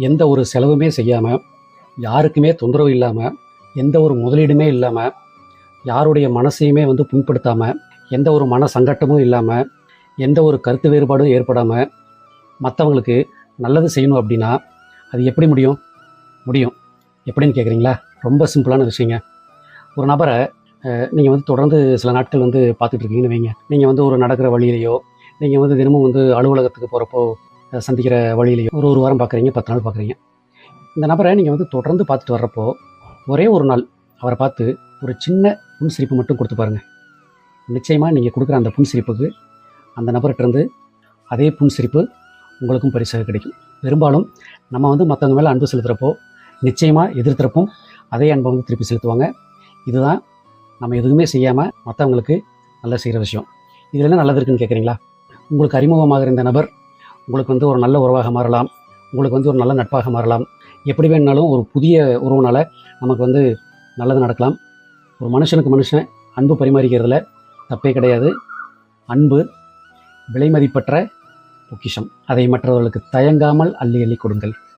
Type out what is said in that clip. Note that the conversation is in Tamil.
எந்த ஒரு செலவுமே செய்யாமல் யாருக்குமே தொந்தரவு இல்லாமல் எந்த ஒரு முதலீடுமே இல்லாமல் யாருடைய மனசையுமே வந்து புண்படுத்தாமல் எந்த ஒரு மன சங்கட்டமும் இல்லாமல் எந்த ஒரு கருத்து வேறுபாடும் ஏற்படாமல் மற்றவங்களுக்கு நல்லது செய்யணும் அப்படின்னா அது எப்படி முடியும்? முடியும். எப்படின்னு கேட்குறீங்களா ரொம்ப சிம்பிளான விஷயங்க. ஒரு நபரை நீங்கள் வந்து தொடர்ந்து சில நாட்கள் வந்து பார்த்துட்டு இருக்கீங்கன்னு வைங்க. நீங்கள் வந்து ஒரு நடக்கிற வழியிலையோ நீங்கள் வந்து தினமும் வந்து அலுவலகத்துக்கு போகிறப்போ சந்திக்கிற வழியிலையோ ஒரு ஒரு வாரம் பார்க்குறீங்க பத்து நாள் பார்க்குறீங்க. இந்த நபரை நீங்கள் வந்து தொடர்ந்து பார்த்துட்டு வர்றப்போ ஒரே ஒரு நாள் அவரை பார்த்து ஒரு சின்ன புன்சிரிப்பு மட்டும் கொடுத்து பாருங்கள் நிச்சயமாக நீங்கள் கொடுக்குற அந்த புன்சிரிப்புக்கு அந்த நபர்கிட்டருந்து அதே புன்சிரிப்பு உங்களுக்கும் பரிசாக கிடைக்கும். பெரும்பாலும் நம்ம வந்து மற்றவங்க மேலே அன்பு செலுத்துகிறப்போ நிச்சயமாக எதிர்த்தரப்பும். அதே அன்பை வந்து திருப்பி செலுத்துவாங்க. இதுதான் நம்ம எதுவுமே செய்யாமல் மற்றவங்களுக்கு நல்லா செய்கிற விஷயம். இதில் என்ன நல்லது இருக்குன்னு கேட்குறீங்களா உங்களுக்கு அறிமுகமாகிற இந்த நபர் உங்களுக்கு வந்து ஒரு நல்ல உறவாக மாறலாம். உங்களுக்கு வந்து ஒரு நல்ல நட்பாக மாறலாம். எப்படி வேணுனாலும் ஒரு புதிய உறவுனால் நமக்கு வந்து நல்லது நடக்கலாம். ஒரு மனுஷனுக்கு மனுஷன் அன்பு பரிமாறிக்கிறதுல தப்பே கிடையாது. அன்பு விலைமதிப்பற்ற பொக்கிஷம். அதை மற்றவர்களுக்கு தயங்காமல் அள்ளி அள்ளி கொடுங்கள்.